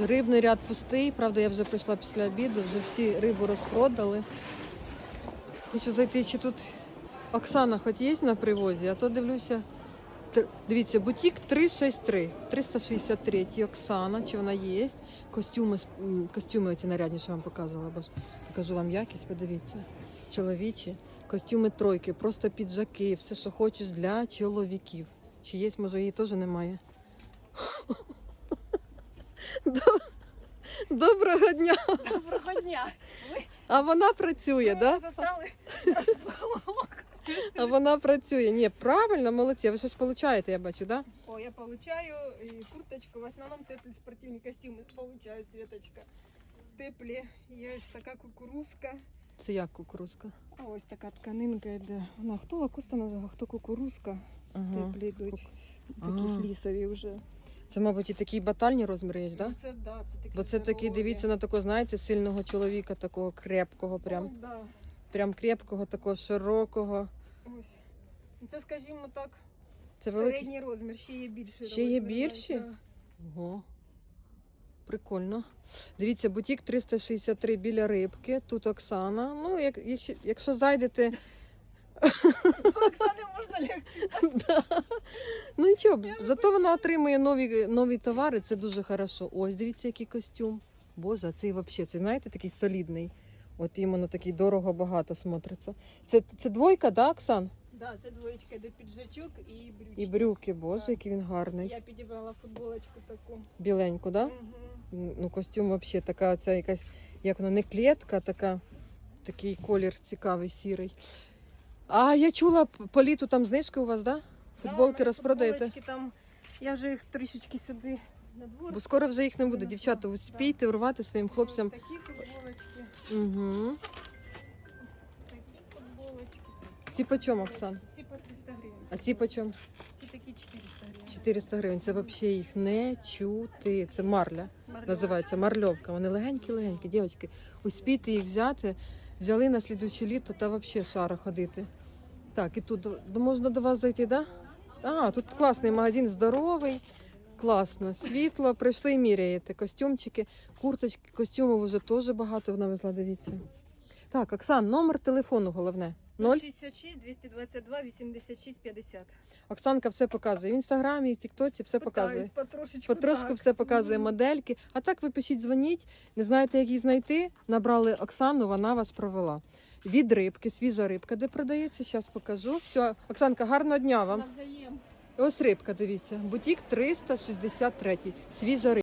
Рибний ряд пустий. Правда, я вже прийшла після обіду, вже всі рибу розпродали. Хочу зайти, чи тут Оксана хоч є на привозі, а то дивлюся. Дивіться, бутік 363, 363 Оксана, чи вона є. Костюми, костюми нарядні, що вам показувала, бо ж покажу вам якість, подивіться. Чоловічі, костюми тройки, просто піджаки, все, що хочеш для чоловіків. Чи є, може, її теж немає. Доб- Доброго дня! Доброго дня. А вона працює, застали розпалок. А вона працює. Ні, правильно, молодці. Ви щось получаєте, я бачу, так? О, я получаю курточку, в основному теплі спортивні костюми получаю, Светочка. Теплі, є ось така кукурузка. Це як кукурузка? А ось така тканинка йде. Вона хто лакуста називає, хто кукурузка. Ага. Теплі йдуть. Такі А. флісові вже. Це, мабуть, і такі батальні розміри є, так? Да? Ну, це, да, це такі Бо це здорові. дивіться на такого, знаєте, сильного чоловіка, такого крепкого, прям, Ой, да. прям крепкого, такого широкого. Ось. Ну, Це, скажімо так, Це великий. середній розмір, ще є більший Ще є розмір, більші? да. Ого. Прикольно. Дивіться, бутік 363 біля рибки. Тут Оксана. Ну, як, якщо, якщо зайдете. Оксани можна лягти. Да. Ну нічого, зато вона отримує нові, нові товари, це дуже хорошо. Ось дивіться, який костюм. Боже, а цей взагалі, це знаєте, такий солідний. От іменно такий дорого багато смотриться. Це, це двойка, да, Оксан? Да, це двоєчка, де піджачок і брючки. І брюки, боже, Так. який він гарний. Я підібрала футболочку таку. Біленьку, да? Мгм. Ну, костюм взагалі така, ця якась, як вона, не клетка, така, такий колір цікавий, сірий. А я чула, по літу там знижки у вас, да? Футболки розпродаєте? Там, я вже їх трішечки сюди на двор. Бо скоро вже їх не буде. Дівчата, успійте врвати своїм хлопцям. Ось такі футболочки, Угу. такі футболочки. Ці по чому, Оксан? Ці по 300 гривень. А ці по чому? Ці такі 400 гривень. 400 гривень. Це взагалі їх не чути. Це марля. Марля. Називається марльовка. Вони легенькі-легенькі. Дівчатки, успійте їх взяти. Взяли на слідуюче літо та взагалі шара ходити. Так, і тут до- можна до вас зайти, так? Да? А, тут класний магазин, здоровий. Класно, світло, прийшли і міряєте. Костюмчики, курточки, костюмів вже теж багато навезла, дивіться. Так, Оксан, номер телефону головне. 0. 066 222 86 50. Оксанка все показує. В інстаграмі, в Тіктоці все показує. Потрошечку. Потрошку так. все показує модельки. А так ви пишіть, дзвоніть, не знаєте, як її знайти. Набрали Оксану, вона вас провела. Від рибки, свіжа рибка, де продається, зараз покажу. Все, Оксанка, гарного дня вам. Ось рибка, дивіться. Бутік 363. Свіжа рибка.